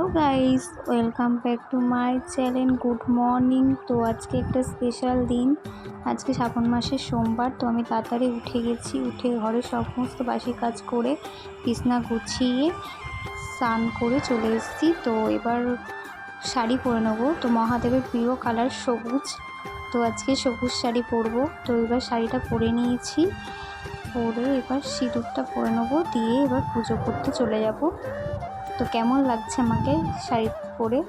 Hello guys, welcome back to my channel, good morning. তো আজকে একটা স্পেশাল দিন। আজকে শ্রাবণ মাসের সোমবার, তো আমি তাড়াতাড়ি উঠে গেছি। উঠে ঘরের সমস্ত বাসি কাজ করে, বিছনা গুছিয়ে, স্নান করে চলে এসেছি। তো এবার শাড়ি পরে নেব। তো মহাদেবের প্রিয় কালার সবুজ। তো আজকে সবুজ শাড়ি পরবো। তো এবার শাড়িটা পরে নিয়েছি। পরে এবার সিঁদুরটা পরে নেব। দিয়ে এবার পুজো করতে চলে যাব। তো কেমন লাগছে আমাকে শাড়ি পরে?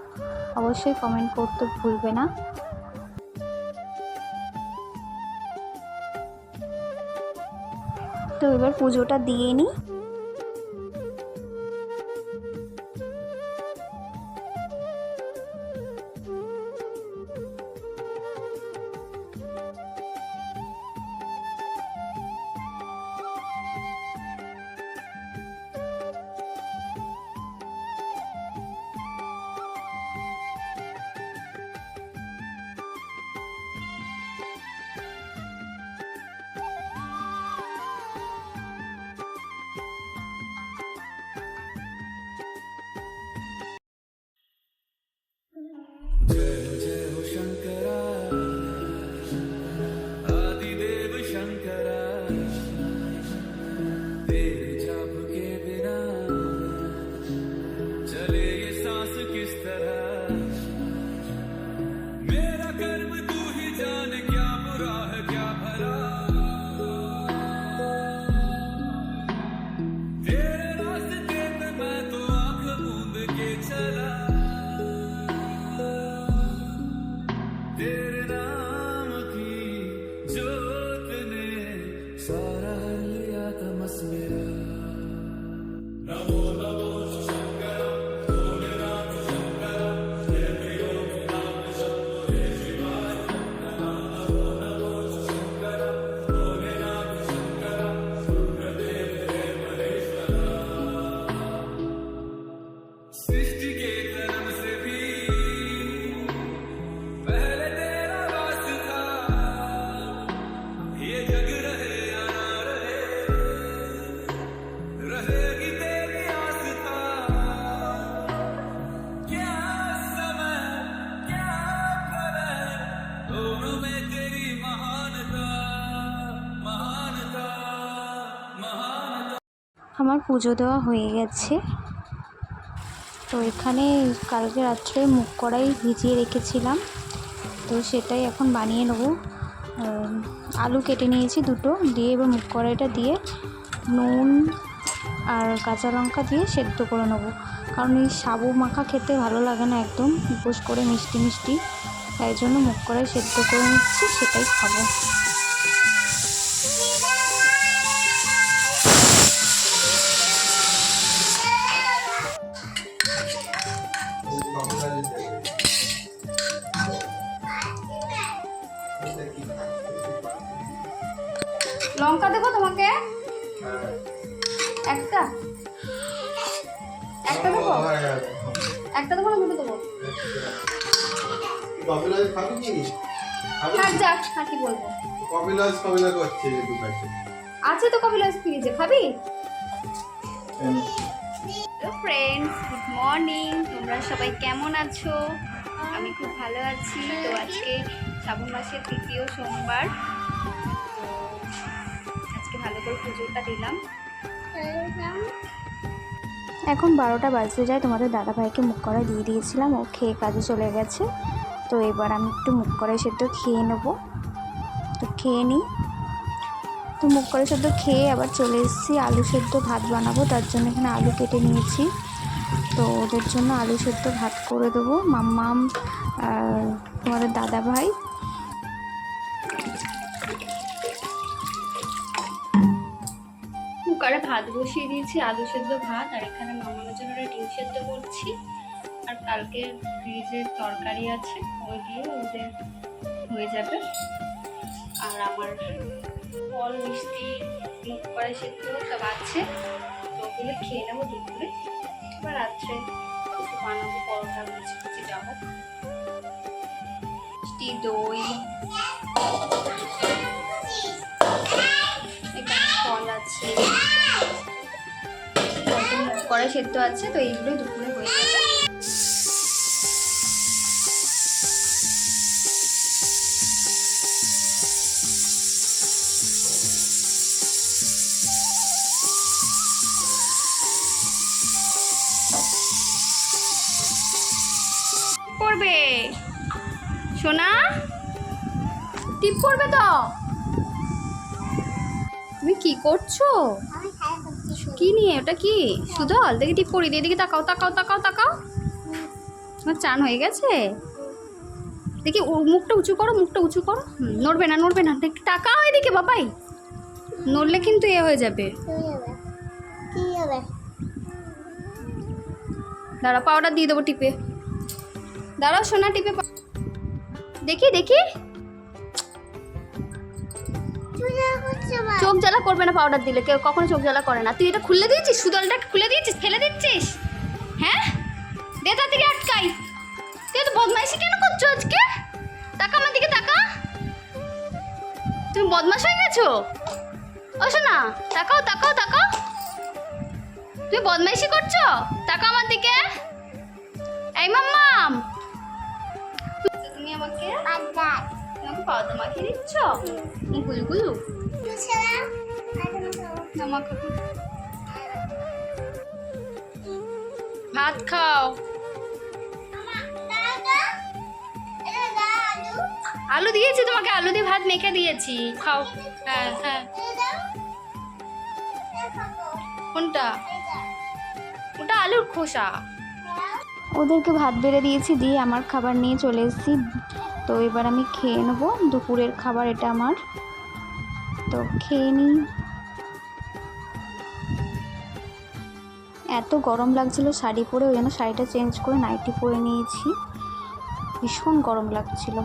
অবশ্যই কমেন্ট করতে ভুলবে না। তো এবার পুজোটা দিয়ে নিই। আমার পুজো দেওয়া হয়ে গেছে। তো এখানে কালকে রাত্রে মুগ কড়াই ভিজিয়ে রেখেছিলাম। তো সেটাই এখন বানিয়ে নেব। আলু কেটে নিয়েছি দুটো দিয়ে এবার মুখ কড়াইটা দিয়ে নুন আর কাঁচা লঙ্কা দিয়ে সেদ্ধ করে নেব। কারণ এই সাবু মাখা খেতে ভালো লাগে না একদম। উপোস করে মিষ্টি মিষ্টি। তাই জন্য মুখ কড়াই সেদ্ধ করে নিচ্ছি, সেটাই খাব। লঙ্কা দেবো তোমাকে? একটা। একটা দেবো? একটা দেবো না দুটো দেবো? কপিলাস খাবি কি খাবি থাক যাক আর কি বলব। কপিলাস কপিলাস করছে দু প্যাকেট আছে তো কবিলাস ফ্রিজে খাবি? হ্যালো ফ্রেন্ডস গুড মর্নিং তোমরা সবাই কেমন আছো? আমি খুব ভালো আছি। তো আজকে শ্রাবণ মাসের তৃতীয় সোমবার। তো আজকে ভালো করে পুজোটা দিলাম। এখন বারোটা বাজতে যায় তোমাদের দাদাভাইকে মুখ করা দিয়ে দিয়েছিলাম ও খেয়ে কাজে চলে গেছে। তো এবার আমি একটু মুখ করাই সেদ্ধ খেয়ে নেব। তো খেয়ে নিই। তো মুখ করে সেদ্ধ খেয়ে আবার চলে এসেছি, আলু সেদ্ধ ভাত বানাবো, তার জন্য এখানে আলু কেটে নিয়েছি। তো ওদের জন্য আলু সেদ্ধ ভাত করে দেবো। মাম্মাম তোমাদের দাদা ভাই কুকারে ভাত বসিয়ে দিয়েছি, আলু সেদ্ধ ভাত, আর এখানে মামার জন্য ডিম সেদ্ধ করছি। আর কালকে ফ্রিজের তরকারি আছে, ওই দিয়ে ওদের হয়ে যাবে। আর আমার ফল মিষ্টি মুখ করা সেদ্ধ সব আছে। তো ওগুলো খেয়ে নেব দুপুরে। এবার রাত্রে কিছু বানাবো, পরোটা লুচি ফুচি যাব মিষ্টি, দই। এখানে ফল আছে। কড়াই সেদ্ধ আছে, তো এইগুলো দুপুরে হয়ে সোনা। টিপ করবে তো? তুমি কি করছ? কি নিয়ে? ওটা কি? সুদল, দেখি টিপ করি, দিয়ে এদিকে তাকাও তাকাও তাকাও তাকাও। তোমার চান হয়ে গেছে? দেখি মুখটা উঁচু করো, মুখটা উঁচু করো। নড়বে না নড়বে না। দেখি, তাকাও এদিকে, বাবাই। নড়লে কিন্তু এ হয়ে যাবে। দাঁড়া পাউডার দিয়ে দেবো টিপে। দাঁড়াও, সোনা, টিপে দেখি দেখি। না চোখ জ্বালা করবে না পাউডার দিলে, কেউ কখনো চোখ জ্বালা করে না। তুই এটা খুলে দিয়েছিস? সুদলটা খুলে দিয়েছিস? ফেলে দিচ্ছিস? হ্যাঁ? দে তাড়াতাড়ি আটকাই। তুই তো বদমাইশি কেন করছ আজকে? টাকা আমার দিকে টাকা তুমি বদমাশ হয়ে গেছো? ও শোনা তাকাও তাকাও তাকাও। তুমি বদমাইশি করছ? টাকা আমার দিকে। এই মাম্মাম। আমাকে আমাকে পাউডার মাখিয়ে দিচ্ছ? গুলু ভাত খাও। আলু। দিয়েছি তোমাকে আলু দিয়ে ভাত মেখে দিয়েছি। খাও। হ্যাঁ হ্যাঁ। কোনটা? ওটা আলুর খোসা। ওদেরকে ভাত বেড়ে দিয়েছি, দিয়ে আমার খাবার নিয়ে চলে এসেছি। তো এবার আমি খেয়ে নেব দুপুরের খাবার এটা আমার। তো খেয়ে নিই। এত গরম লাগছিল শাড়ি পরে, ওই জন্য শাড়িটা চেঞ্জ করে নাইটি পরে নিয়েছি। ভীষণ গরম লাগছিল।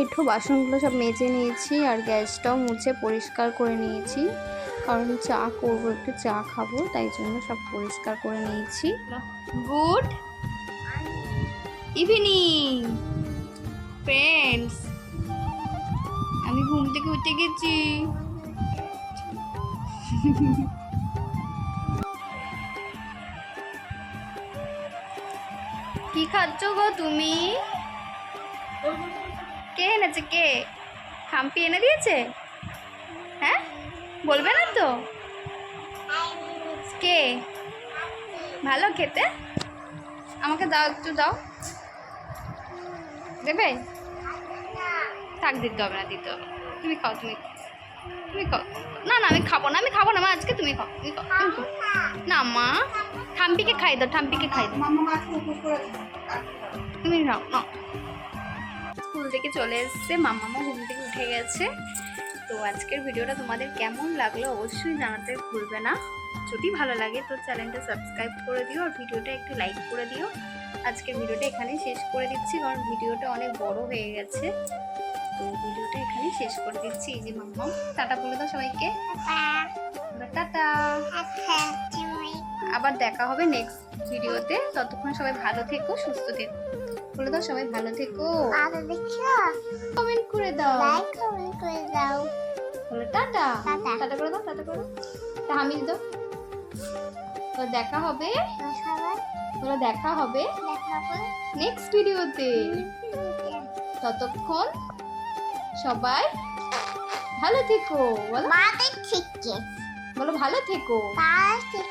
এঁঠো বাসনগুলো সব মেজে নিয়েছি আর গ্যাসটাও মুছে পরিষ্কার করে নিয়েছি। কারণ চা করব, একটু চা খাব, তাই জন্য সব পরিষ্কার করে নিয়েছি। Good evening, friends. আমি ঘুম থেকে উঠে গেছি। কি খাচ্ছ গো তুমি? এনেছে কে? হাম্পি এনে দিয়েছে? হ্যাঁ? বলবে না তো? কে? ভালো খেতে? আমাকে দাও একটু দাও। দেবে? থাক দিতে হবে না দিতে হবে। তুমি খাও তুমি তুমি খাও। না না আমি খাব না আমি খাব না মা আজকে তুমি খাও তুমি খাও না মা ঠাম্পিকে খাই দাও ঠাম্পিকে খাই দাও। তুমি নাও নাও স্কুল থেকে চলে এসছে। মাম্মামা ঘুম থেকে উঠে গেছে। তো আজকের ভিডিওটা তোমাদের কেমন লাগল অবশ্যই জানাতে ভুলবে না। যদি ভালো লাগে তো চ্যানেলটা সাবস্ক্রাইব করে দিও আর ভিডিওটা একটু লাইক করে দিও। আজকের ভিডিওটা এখানেই শেষ করে দিচ্ছি কারণ ভিডিওটা অনেক বড় হয়ে গেছে। তো ভিডিওটা এখানেই শেষ করে দিচ্ছি। এই যে মাম্মা টাটা বলে দাও সবাইকে। টাটা। আচ্ছা আবার দেখা হবে নেক্সট ভিডিওতে। ততক্ষণ সবাই ভালো থেকো সুস্থ থেকো। বলে দাও সবাই ভালো থেকো। আদা দেখছ কমেন্ট করে দাও। লাইক কমেন্ট করে দাও। বলো টাটা। টাটা। করে দাও টাটা করো তা হামিদ দাও তো দেখা হবে। বলো দেখা হবে নেক্সট ভিডিওতে ততক্ষণ সবাই ভালো থেকো। বলো। ভালো থেকো। তার ঠিক